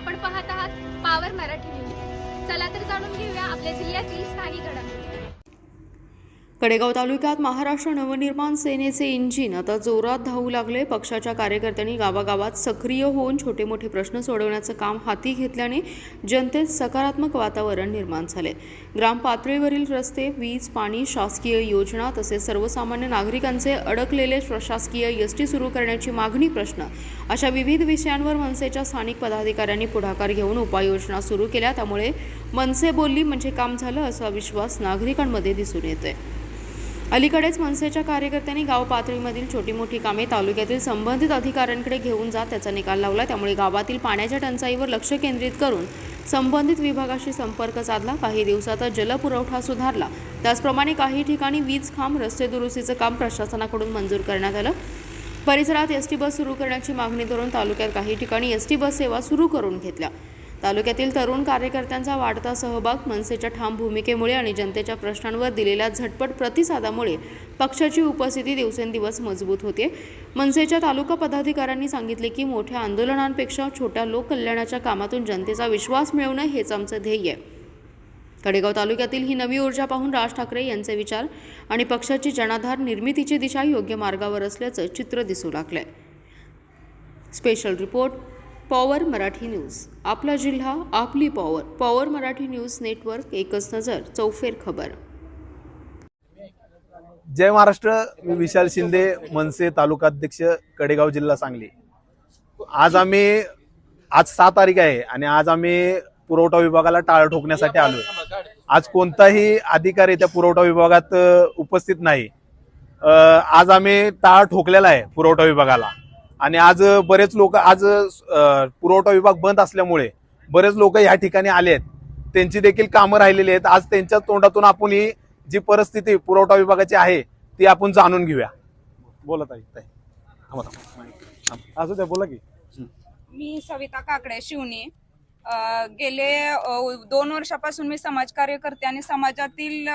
आपण पाहत आहात पावर मराठी न्यूज चला तर जाणून घेऊया आपल्या जिल्ह्यातील स्थानिक घडामोडी. कडेगाव तालुक्यात महाराष्ट्र नवनिर्माण सेनेचे इंजिन आता जोरात धावू लागले. पक्षाच्या कार्यकर्त्यांनी गावागावात सक्रिय होऊन छोटे मोठे प्रश्न सोडवण्याचं काम हाती घेतल्याने जनतेत सकारात्मक वातावरण निर्माण झाले. ग्रामपातळीवरील रस्ते वीज पाणी शासकीय योजना तसेच सर्वसामान्य नागरिकांचे अडकलेले प्रशासकीय एसटी सुरू करण्याची मागणी प्रश्न. अशा विविध विषयांवर मनसेच्या स्थानिक पदाधिकाऱ्यांनी पुढाकार घेऊन उपाययोजना सुरू केल्या. त्यामुळे मनसे बोलली म्हणजे काम झालं असा विश्वास नागरिकांमध्ये दिसून येतोय. अलीकडेच मनसेच्या कार्यकर्त्यांनी गाव पातळीमधील छोटी मोठी कामे तालुक्यातील संबंधित अधिकाऱ्यांकडे घेऊन जात त्याचा निकाल लावला. त्यामुळे गावातील पाण्याच्या टंचाईवर लक्ष केंद्रित करून संबंधित विभागाशी संपर्क साधला. काही दिवसातच जलपुरवठा सुधारला. त्याचप्रमाणे काही ठिकाणी वीज खांब रस्ते दुरुस्तीचं काम प्रशासनाकडून मंजूर करण्यात आलं. परिसरात एस टी बस सुरू करण्याची मागणी धरून तालुक्यात काही ठिकाणी एस टी बस सेवा सुरू करून घेतल्या. तालुक्यातील तरुण कार्यकर्त्यांचा वाढता सहभाग मनसेच्या ठाम भूमिकेमुळे आणि जनतेच्या प्रश्नांवर दिलेल्या झटपट प्रतिसादामुळे पक्षाची उपस्थिती दिवसेंदिवस मजबूत होते. मनसेच्या तालुका पदाधिकाऱ्यांनी सांगितले की मोठ्या आंदोलनांपेक्षा छोट्या लोककल्याणाच्या कामातून जनतेचा विश्वास मिळवणं हेच आमचं ध्येय आहे. कडेगाव तालुक्यातील ही नवी ऊर्जा पाहून राज ठाकरे यांचे विचार आणि पक्षाची जनाधार निर्मितीची दिशा योग्य मार्गावर असल्याचं चित्र दिसू लागलंय. Special report power Marathi news. आपला जिल्हा आपली power. Power Marathi news network एकच नजर चौफेर खबर. जय महाराष्ट्र मी विशाल शिंदे मनसे तालुकाध्यक्ष कडेगाव जिल्हा सांगली. आज आम्ही आज सात तारीख आहे आणि आज आम्ही पुरवठा विभागाला टाळ ठोकण्यासाठी आलोय. आज कोणताही अधिकारी त्या पुरवठा विभागात उपस्थित नाही. आज आम्ही टाळ ठोकलेला आहे पुरवठा विभागाला. आणि आज बरेच लोक आज पुरवठा विभाग बंद असल्यामुळे बरेच लोक या ठिकाणी आले आहेत. त्यांची देखील कामं राहिलेली आहेत. आज त्यांच्या तोंडातून आपण ही जी परिस्थिती पुरवठा विभागाची आहे ती आपण जाणून घेऊया. बोला ताई. ताई. थांबा थांबा. असू द्या बोला की. मी सविता काकडे शिवणी अ, गेले दोन वर्षापासून मी समाजकार्य करते आणि समाजातील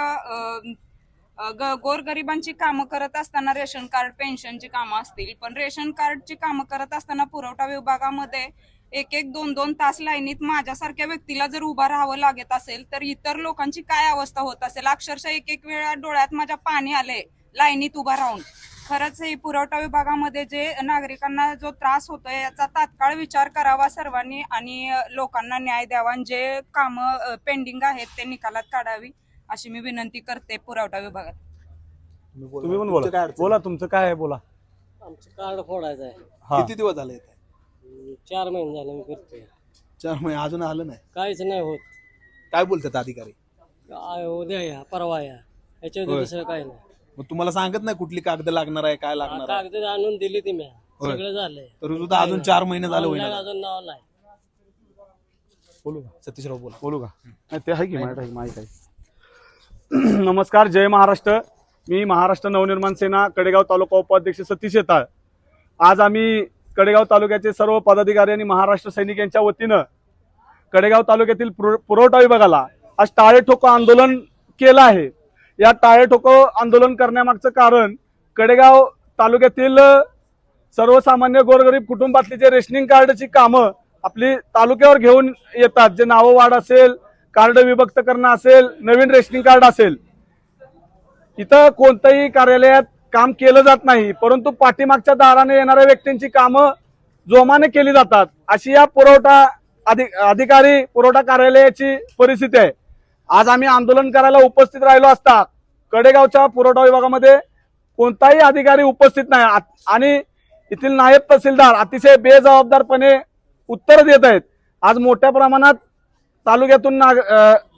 गोरगरिबांची कामं करत असताना रेशन कार्ड पेन्शनची कामं असतील. पण रेशन कार्डची कामं करत असताना पुरवठा विभागामध्ये एक एक दोन दोन तास लाईनीत माझ्यासारख्या व्यक्तीला जर उभा राहावं लागत असेल तर इतर लोकांची काय अवस्था होत असेल? अक्षरशः एक एक वेळा डोळ्यात माझ्या पाणी आले लाईनीत उभा राहून. खरंच हे पुरवठा विभागामध्ये जे नागरिकांना जो त्रास होतोय याचा तात्काळ विचार करावा सर्वांनी आणि लोकांना न्याय द्यावा आणि जे कामं पेंडिंग आहेत ते निकालात काढावी. अशी मी विनंती करते पुरवठा विभागात. तुम्ही पण बोला. बोला तुमचं काय आहे? बोला. आमचं कार्ड फोडायचं आहे. हा. किती दिवस झाले चार महिने झाले मी करतोय. चार महिने अजून आलं नाही? काहीच नाही होत. काय बोलतात अधिकारी? काय उद्या या परवा या. याच्या होय. दुसरं काही नाही. मग तुम्हाला सांगत नाही कुठली कागद लागणार आहे काय लागणार आहे? कागद आणून दिली ती मी. होय. सगळं झालंय. तरी सुद्धा अजून चार महिने झाले Online अजून नाव नाही. बोलू का? सतीशराव बोला. बोलू का? नाही ते आहे की माहिती आहे माहिती आहे. नमस्कार जय महाराष्ट्र. मी महाराष्ट्र नवनिर्माण सेना कडेगाव तालुका उपाध्यक्ष सतीश येताळ. आज आम्ही कडेगाव तालुक्याचे सर्व पदाधिकारी आणि महाराष्ट्र सैनिक यांच्या वतीनं कडेगाव तालुक्यातील पुरवठा विभागाला आज टाळे ठोको आंदोलन केलं आहे. या टाळे ठोको आंदोलन करण्यामागचं कारण कडेगाव तालुक्यातील सर्वसामान्य गोरगरीब कुटुंबातली जे रेशनिंग कार्डची कामं आपली तालुक्यावर घेऊन येतात जे नावं वाढ असेल कार्ड विभक्त करणं असेल नवीन रेशनिंग कार्ड असेल इथं कोणत्याही कार्यालयात काम केलं जात नाही परंतु पाठीमागच्या दाराने येणाऱ्या व्यक्तींची कामं जोमाने केली जातात. अशी या पुरवठा अधिकारी पुरवठा कार्यालयाची परिस्थिती आहे. आज आम्ही आंदोलन करायला उपस्थित राहिलो असता कडेगावच्या पुरवठा विभागामध्ये कोणताही अधिकारी उपस्थित नाही. आणि येथील नायब तहसीलदार अतिशय बेजबाबदारपणे उत्तर देत आहेत. आज मोठ्या प्रमाणात तालुक्यातून नाग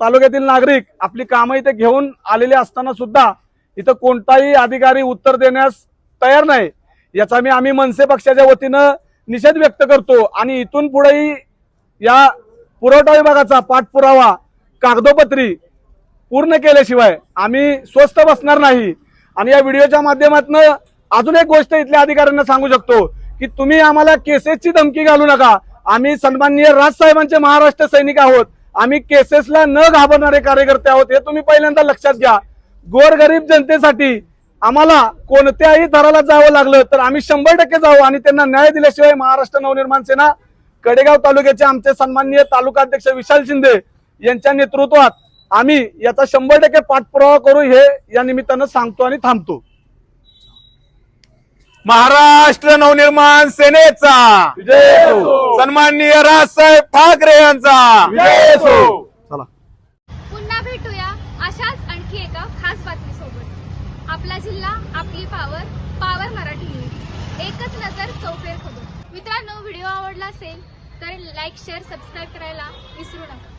तालुक्यातील नागरिक आपली कामं इथे घेऊन आलेले असताना सुद्धा इथं कोणताही अधिकारी उत्तर देण्यास तयार नाही. याचा मी आम्ही मनसे पक्षाच्या वतीनं निषेध व्यक्त करतो आणि इथून पुढेही या पुरवठा विभागाचा पाठपुरावा कागदोपत्री पूर्ण केल्याशिवाय आम्ही स्वस्थ बसणार नाही. आणि या व्हिडिओच्या माध्यमातून अजून एक गोष्ट इथल्या अधिकाऱ्यांना सांगू शकतो की तुम्ही आम्हाला केसेसची धमकी घालू नका. आम्ही सन्माननीय राजसाहेबांचे महाराष्ट्र सैनिक आहोत. आम्ही केसेसला न घाबरणारे कार्यकर्ते आहोत हे तुम्ही पहिल्यांदा लक्षात घ्या. गोरगरीब जनतेसाठी आम्हाला कोणत्याही दराला जावं लागलं तर आम्ही शंभर टक्के जाऊ आणि त्यांना न्याय दिल्याशिवाय महाराष्ट्र नवनिर्माण सेना कडेगाव तालुक्याचे आमचे सन्माननीय तालुकाध्यक्ष विशाल शिंदे यांच्या नेतृत्वात आम्ही याचा शंभर टक्के पाठपुरावा करू हे या निमित्तानं सांगतो आणि थांबतो. महाराष्ट्र नवनिर्माण सेनेचा. विजय असो. सन्माननीय राजसाहेब ठाकरे यांचा. विजय असो. चला. पुन्हा भेटूया अशाच आणखी एका खास बातमीसोबत. आपला जिल्हा आपली पावर पावर मराठी न्यूज एकच नजर चौफेर खबर मित्रांनो व्हिडिओ आवडला असेल तर लाईक शेअर सबस्क्राईब करायला विसरू नका.